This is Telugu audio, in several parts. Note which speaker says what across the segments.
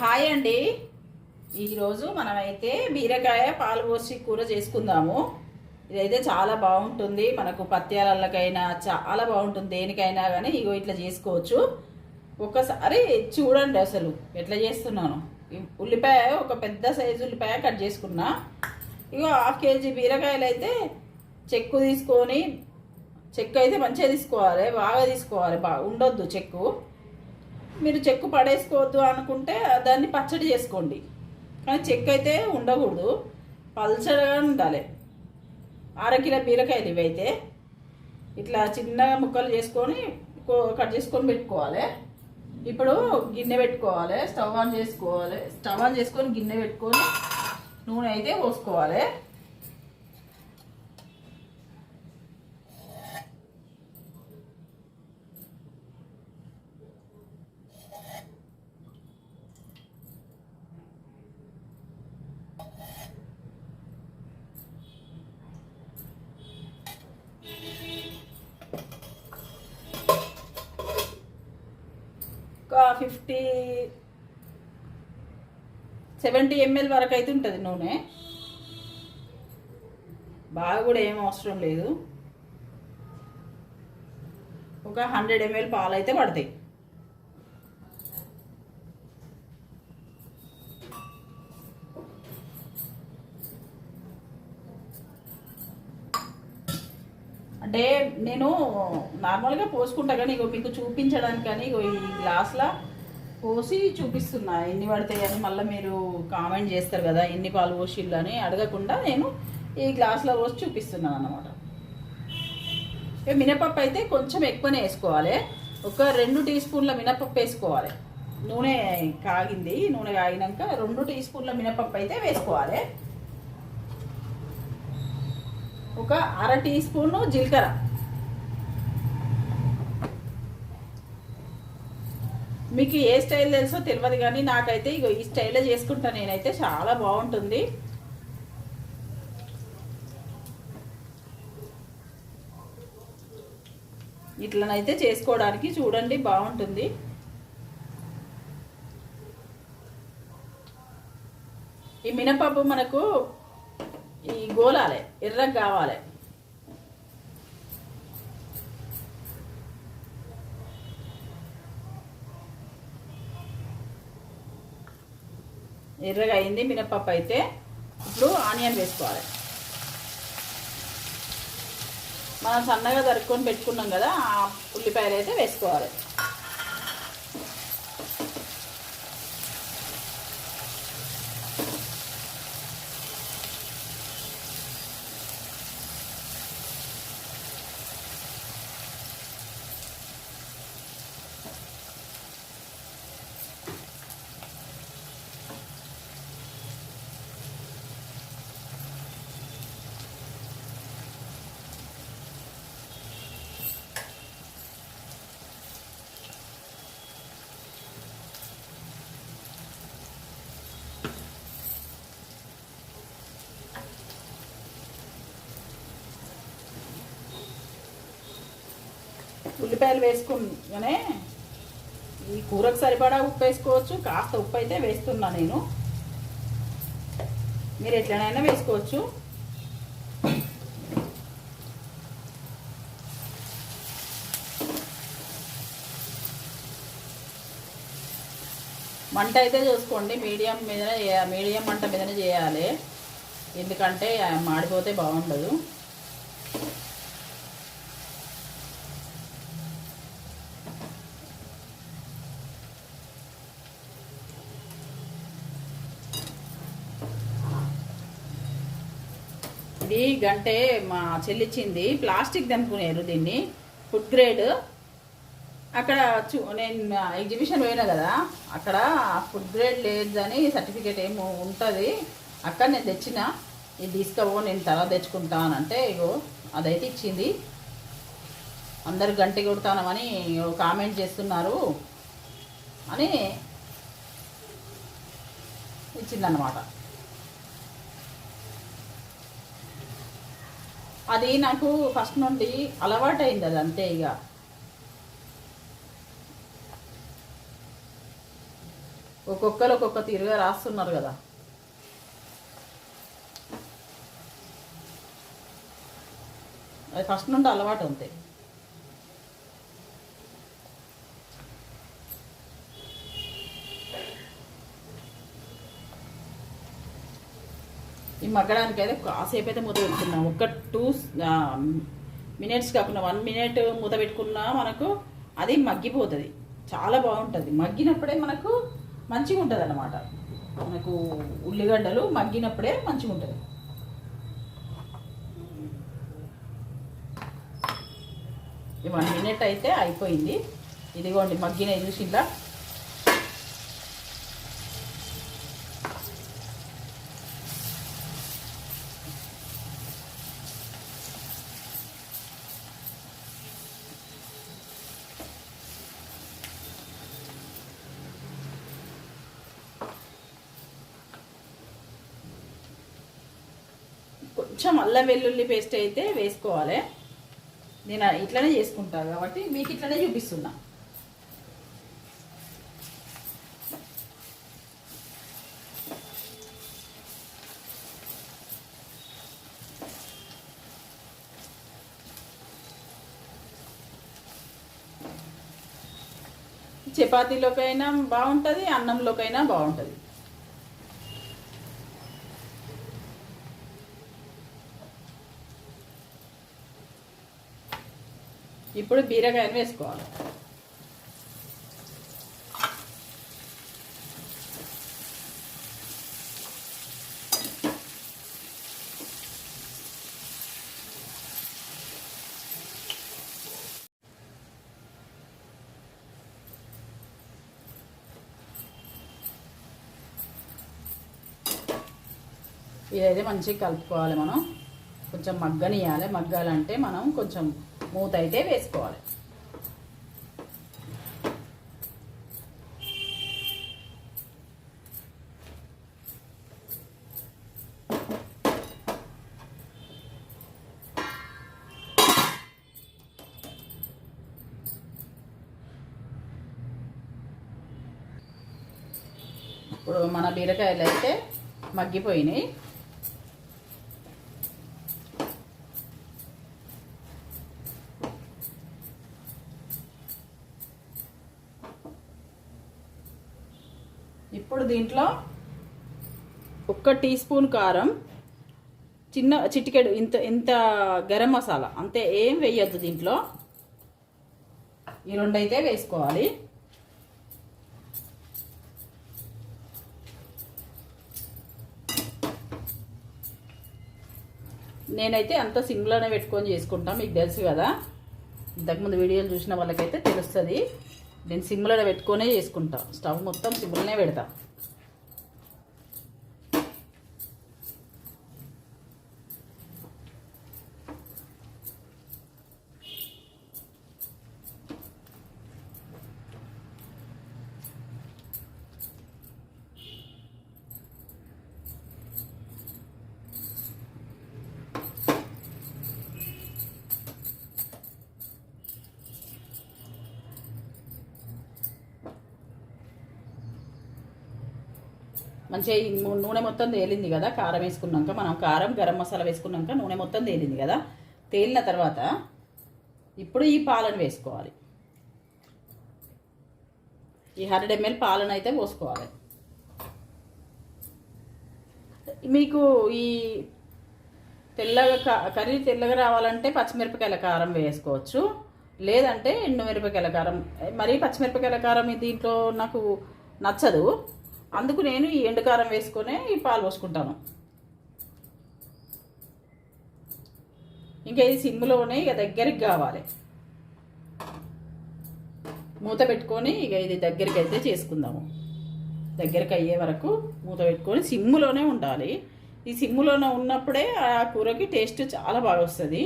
Speaker 1: హాయ్ అండి. ఈరోజు మనమైతే బీరకాయ పాలు పోసి కూర చేసుకుందాము. ఇదైతే చాలా బాగుంటుంది. మనకు పత్యాలకైనా చాలా బాగుంటుంది. దేనికైనా కానీ ఇగో ఇట్లా చేసుకోవచ్చు. ఒక్కసారి చూడండి అసలు ఎట్లా చేస్తున్నాను. ఉల్లిపాయ ఒక పెద్ద సైజు ఉల్లిపాయ కట్ చేసుకున్నా. ఇగో హాఫ్ కేజీ బీరకాయలు అయితే చెక్కు తీసుకొని చెక్కు అయితే మంచిగా తీసుకోవాలి బాగా తీసుకోవాలి. బాగా ఉండొద్దు చెక్కు. మీరు చెక్కు పడేసుకోవద్దు అనుకుంటే దాన్ని పచ్చడి చేసుకోండి. కానీ చెక్కు అయితే ఉండకూడదు. పల్చగా ఉండాలి. అరకిలో బీరకాయలు ఇవైతే. ఇట్లా చిన్నగా ముక్కలు చేసుకొని కట్ చేసుకొని పెట్టుకోవాలి. ఇప్పుడు గిన్నె పెట్టుకోవాలి. స్టవ్ ఆన్ చేసుకోవాలి. స్టవ్ ఆన్ చేసుకొని గిన్నె పెట్టుకొని నూనె అయితే పోసుకోవాలి. ఒక ఫిఫ్టీ సెవెంటీ ఎంఎల్ వరకు అయితే ఉంటుంది నూనె. బాగా కూడా ఏం అవసరం లేదు. ఒక హండ్రెడ్ ఎంఎల్ పాలు అయితే పడతాయి. డే నేను నార్మల్గా పోసుకుంటా కానీ ఇగో మీకు చూపించడానికి కానీ ఇగో ఈ గ్లాస్లో పోసి చూపిస్తున్నా ఎన్ని పడతాయి అని మళ్ళీ మీరు కామెంట్ చేస్తారు కదా ఎన్ని పాలు పోసిళ్ళు అని అడగకుండా నేను ఈ గ్లాస్లో పోసి చూపిస్తున్నాను అన్నమాట. మినపప్పు అయితే కొంచెం ఎక్కువనే వేసుకోవాలి. ఒక రెండు టీ స్పూన్ల మినపప్పు వేసుకోవాలి. నూనె కాగింది నూనె కాగినాక రెండు టీ స్పూన్ల మినపప్పు అయితే వేసుకోవాలి. ఒక అర టీ స్పూన్ జీలకర్ర. మీకు ఏ స్టైల్ తెలుసో తెలియదు కానీ నాకైతే ఇగో ఈ స్టైల్లో చేసుకుంటాను నేనైతే చాలా బాగుంటుంది. ఇట్లనైతే చేసుకోవడానికి చూడండి బాగుంటుంది. ఈ మినపప్పు మనకు గోలాలి ఎర్రగా కావాలి. ఎర్రగా అయింది మినప్పప్పు అయితే ఇప్పుడు ఆనియన్ వేసుకోవాలి. మనం సన్నగా తరుక్కొని పెట్టుకున్నాం కదా ఆ ఉల్లిపాయలు అయితే వేసుకోవాలి. ఉల్లిపాయలు వేసుకునే ఈ కూరకు సరిపడా ఉప్పు వేసుకోవచ్చు కాస్త ఉప్పు అయితే వేస్తున్నా నేను. మీరు ఎట్లనైనా వేసుకోవచ్చు. మంట అయితే చూసుకోండి మీడియం మీదనే మీడియం మంట మీదనే చేయాలి. ఎందుకంటే మాడిపోతే బాగుండదు. ఇది గంటే మా చెల్లిచ్చింది. ప్లాస్టిక్ అనుకునేరు దీన్ని. Food grade. అక్కడ చూ నేను ఎగ్జిబిషన్ పోయినా కదా అక్కడ ఫుడ్ గ్రేడ్ లేదని సర్టిఫికేట్ ఏమో ఉంటుంది. అక్కడ నేను తెచ్చిన. ఇది తీసుకోవో నేను తర్వాత తెచ్చుకుంటానంటే ఇగో అదైతే ఇచ్చింది. అందరు గంటి కొడతానమని కామెంట్ చేస్తున్నారు అని ఇచ్చిందన్నమాట. అది నాకు ఫస్ట్ నుండి అలవాటైంది అది అంతే ఇక. ఒక్కొక్కరు ఒక్కొక్క తీరుగా రాస్తున్నారు కదా. అది ఫస్ట్ నుండి అలవాటు ఉంది మగ్గడానికి అయితే కాసేపు అయితే మూత పెట్టుకున్నాం. ఒక టూ మినిట్స్ కాకుండా వన్ మినిట్ మూత పెట్టుకున్నా మనకు అది మగ్గిపోతుంది. చాలా బాగుంటుంది. మగ్గినప్పుడే మనకు మంచిగా ఉంటుంది అన్నమాట మనకు ఉల్లిగడ్డలు మగ్గినప్పుడే మంచిగా ఉంటుంది వన్ మినిట్ అయితే అయిపోయింది. ఇదిగోండి మగ్గిన చూసిందా కొంచెం అల్లం వెల్లుల్లి పేస్ట్ అయితే వేసుకోవాలి. నేను ఇట్లనే చేసుకుంటాను కాబట్టి మీకు ఇట్లనే చూపిస్తున్నా. చపాతీలోకైనా బాగుంటుంది అన్నంలోకైనా బాగుంటుంది. ఇప్పుడు బీరకాయలు వేసుకోవాలి. ఇదైతే మంచిగా కలుపుకోవాలి మనం. కొంచెం మగ్గనియాలి మగ్గాలంటే మనం కొంచెం మూత అయితే వేసుకోవాలి. ఇప్పుడు మన బీరకాయలు అయితే మగ్గిపోయినాయి ఇప్పుడు దీంట్లో ఒక్క టీ స్పూన్ కారం చిన్న చిటికెడు ఇంత ఇంత గరం మసాలా అంతే ఏం వేయద్దు దీంట్లో. ఈ రెండైతే వేసుకోవాలి. నేనైతే అంత సిమ్లోనే పెట్టుకొని చేసుకుంటాం మీకు తెలుసు కదా. ఇంతకుముందు వీడియోలు చూసిన వాళ్ళకైతే తెలుస్తుంది. నేను సిమ్లోనే పెట్టుకొనే చేసుకుంటా. స్టవ్ మొత్తం సిమ్లోనే పెడతా. మంచిగా ఈ నూనె మొత్తం తేలింది కదా కారం వేసుకున్నాక మనం కారం గరం మసాలా వేసుకున్నాక నూనె మొత్తం తేలింది కదా. తేలిన తర్వాత ఇప్పుడు ఈ పాలను వేసుకోవాలి. ఈ హండ్రెడ్ ఎంఎల్ పాలను అయితే పోసుకోవాలి. మీకు ఈ తెల్లగా కర్రీ తెల్లగా రావాలంటే పచ్చిమిరపకాయల కారం వేసుకోవచ్చు. లేదంటే ఎండు మిరపకాయల కారం. మరీ పచ్చిమిరపకాయల కారం దీంట్లో నాకు నచ్చదు. అందుకు నేను ఈ ఎండుకారం వేసుకొని ఈ పాలు పోసుకుంటాను. ఇంకా ఇది సిమ్లోనే ఇక దగ్గరికి కావాలి. మూత పెట్టుకొని ఇక ఇది దగ్గరికి అయితే చేసుకుందాము. దగ్గరికి అయ్యే వరకు మూత పెట్టుకొని సిమ్ములోనే ఉండాలి. ఈ సిమ్ములోనే ఉన్నప్పుడే ఆ కూరకి టేస్ట్ చాలా బాగా వస్తుంది.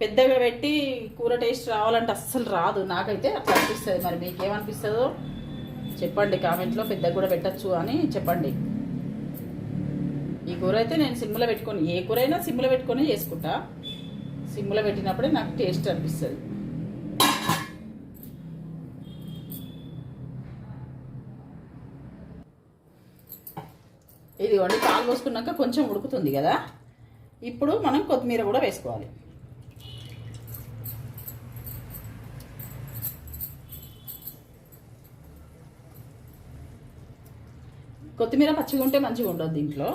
Speaker 1: పెద్దగా పెట్టి కూర టేస్ట్ రావాలంటే అస్సలు రాదు. నాకైతే అట్లా అనిపిస్తుంది. మరి మీకు ఏమనిపిస్తుందో చెప్పండి కామెంట్లో పెద్దగా కూడా పెట్టచ్చు అని చెప్పండి. ఈ కూర అయితే నేను సిమ్లో పెట్టుకొని ఏ కూర అయినా సిమ్లో పెట్టుకొని చేసుకుంటా. సిమ్లో పెట్టినప్పుడే నాకు టేస్ట్ అనిపిస్తుంది. ఇదిగోండి పాలు పోసుకున్నాక కొంచెం ఉడుకుతుంది కదా. ఇప్పుడు మనం కొత్తిమీర కూడా వేసుకోవాలి. కొత్తిమీర పచ్చిగా ఉంటే మంచిగా ఉండదు దీంట్లో.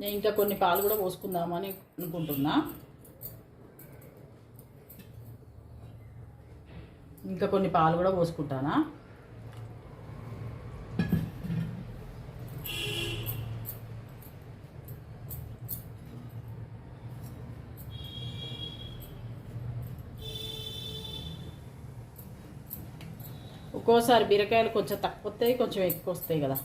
Speaker 1: నేను ఇంకా కొన్ని పాలు కూడా పోసుకుందామని అనుకుంటున్నా. ఇంకా కొన్ని పాలు కూడా పోసుకుంటానా? ఒక్కోసారి బీరకాయలు కొంచెం తక్కువ వస్తాయి కొంచెం ఎక్కువ వస్తాయి కదా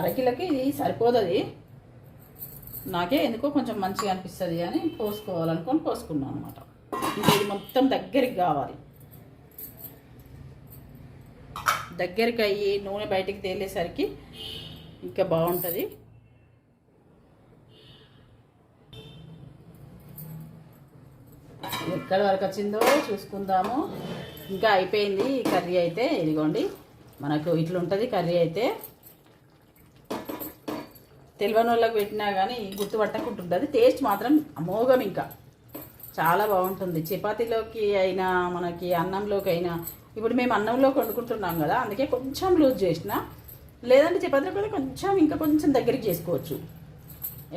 Speaker 1: అరకిలకి ఇది సరిపోతుంది నాకే ఎందుకో కొంచెం మంచిగా అనిపిస్తుంది అని పోసుకోవాలనుకొని పోసుకున్నాను అనమాట ఇంకా ఇది మొత్తం దగ్గరికి కావాలి. దగ్గరికి అయ్యి నూనె బయటికి తేలేసరికి ఇంకా బాగుంటుంది. ఎక్కడ వరకు వచ్చిందో చూసుకుందాము. ఇంకా అయిపోయింది ఈ కర్రీ అయితే. ఇదిగోండి మనకు ఇట్లుంటుంది కర్రీ అయితే. తెలియని వాళ్ళకి పెట్టినా కానీ గుర్తుపట్టకుంటుంటుంది టేస్ట్ మాత్రం అమోఘం ఇంకా. చాలా బాగుంటుంది. చపాతీలోకి అయినా మనకి అన్నంలోకి అయినా. ఇప్పుడు మేము అన్నంలోకి వండుకుంటున్నాం కదా అందుకే కొంచెం లూజ్ చేసిన. లేదంటే చపాతీలో కూడా కొంచెం ఇంకా కొంచెం దగ్గరికి చేసుకోవచ్చు.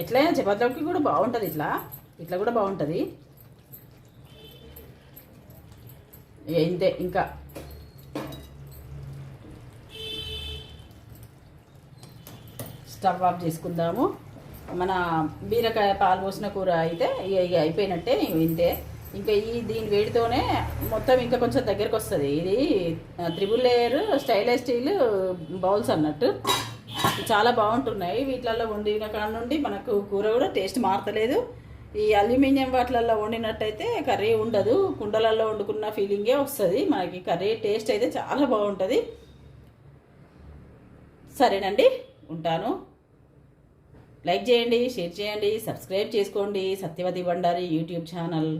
Speaker 1: ఎట్లయినా చపాతీలోకి కూడా బాగుంటుంది ఇట్లా. ఇట్లా కూడా బాగుంటుంది ఇక ఇంతే ఇంకా. స్టవ్ ఆఫ్ చేసుకుందాము. మన బీరకాయ పాలు పోసిన కూర అయితే ఇక అయిపోయినట్టే ఇంతే. ఇంకా ఈ దీని వేడితోనే మొత్తం ఇంకా కొంచెం దగ్గరకు వస్తుంది. ఇది triple layer stainless steel bowls అన్నట్టు. చాలా బాగుంటున్నాయి. వీటిలలో వండిన కాడ నుండి మనకు కూర కూడా టేస్ట్ మారతలేదు. ఈ అల్యూమినియం వాటిలలో వండినట్టయితే కర్రీ ఉండదు. కుండలలో వండుకున్న ఫీలింగే వస్తుంది. మనకి కర్రీ టేస్ట్ అయితే చాలా బాగుంటుంది. సరేనండి ఉంటాను. లైక్ చేయండి షేర్ చేయండి సబ్స్క్రైబ్ చేసుకోండి. Satyavathi Bandari YouTube channel.